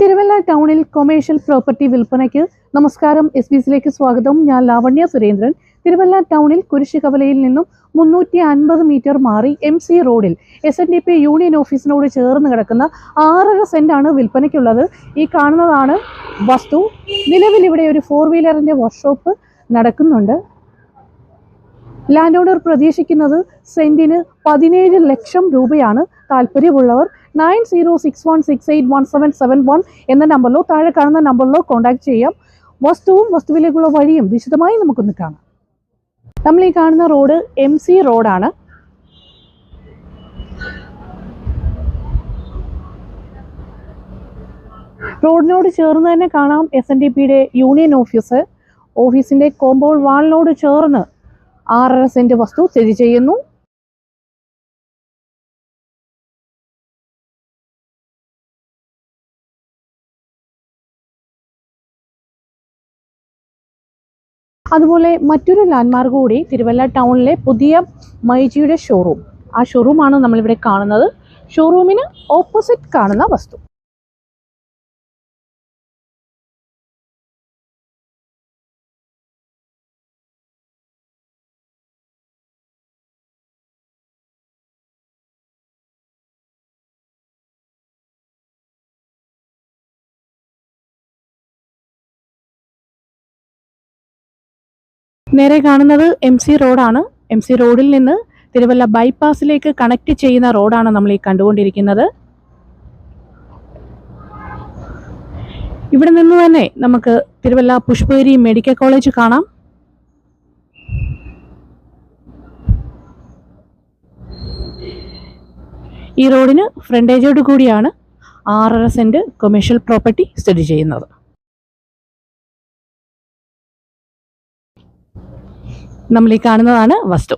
തിരുവല്ല ടൗണിൽ commercial property വിൽപ്പനയ്ക്ക് നമസ്കാരം. എസ് ബി സിയിലേക്ക് സ്വാഗതം. ഞാൻ ലാവണ്യ സുരേന്ദ്രൻ. തിരുവല്ല ടൗണിൽ കുരിശുകവലയിൽ നിന്നും മുന്നൂറ്റി അൻപത് മീറ്റർ മാറി എം സി റോഡിൽ S N D P union ഓഫീസിനോട് ചേർന്ന് കിടക്കുന്ന ആറര സെന്റാണ് വിൽപ്പനയ്ക്കുള്ളത്. ഈ കാണുന്നതാണ് വസ്തു. നിലവിൽ ഇവിടെ ഒരു ഫോർ വീലറിന്റെ വർക്ക്ഷോപ്പ് നടക്കുന്നുണ്ട്. ലാൻഡ് ഓണർ പ്രതീക്ഷിക്കുന്നത് സെന്റിന് പതിനേഴ് ലക്ഷം രൂപയാണ് താല്പര്യമുള്ളവർ nine zero six one six eight one seven seven one എന്ന നമ്പറിലോ താഴെ കാണുന്ന നമ്പറിലോ കോൺടാക്ട് ചെയ്യാം. വസ്തുവും വസ്തുവിലേക്കുള്ള വഴിയും വിശദമായി നമുക്കൊന്ന് കാണാം. നമ്മൾ ഈ കാണുന്ന റോഡ് എം സി റോഡാണ്. റോഡിനോട് ചേർന്ന് തന്നെ കാണാം എസ് എൻ ഡി പിയുടെ യൂണിയൻ ഓഫീസ്. ഓഫീസിന്റെ കോമ്പൗണ്ട് വാളിനോട് ചേർന്ന് ആറര സെന്റ് വസ്തു സ്ഥിതി ചെയ്യുന്നു. അതുപോലെ മറ്റൊരു ലാൻഡ്മാർക്ക് കൂടി തിരുവല്ല ടൗണിലെ പുതിയ മൈജിയുടെ ഷോറൂം ആ ഷോറൂമാണ് നമ്മളിവിടെ കാണുന്നത്. ഷോറൂമിന് ഓപ്പോസിറ്റ് കാണുന്ന വസ്തു. നേരെ കാണുന്നത് എം സി റോഡാണ് എം സി റോഡിൽ നിന്ന് തിരുവല്ല ബൈപ്പാസിലേക്ക് കണക്ട് ചെയ്യുന്ന റോഡാണ് നമ്മൾ ഈ കണ്ടുകൊണ്ടിരിക്കുന്നത്. ഇവിടെ നിന്ന് തന്നെ നമുക്ക് തിരുവല്ല പുഷ്പഗിരി മെഡിക്കൽ കോളേജ് കാണാം. ഈ റോഡിന് ഫ്രണ്ടേജോട് കൂടിയാണ് ആറര സെന്റ് കൊമേഴ്ഷ്യൽ പ്രോപ്പർട്ടി സ്ഥിതി ചെയ്യുന്നത്. നമ്മൾ ഈ കാണുന്നതാണ് വസ്തു.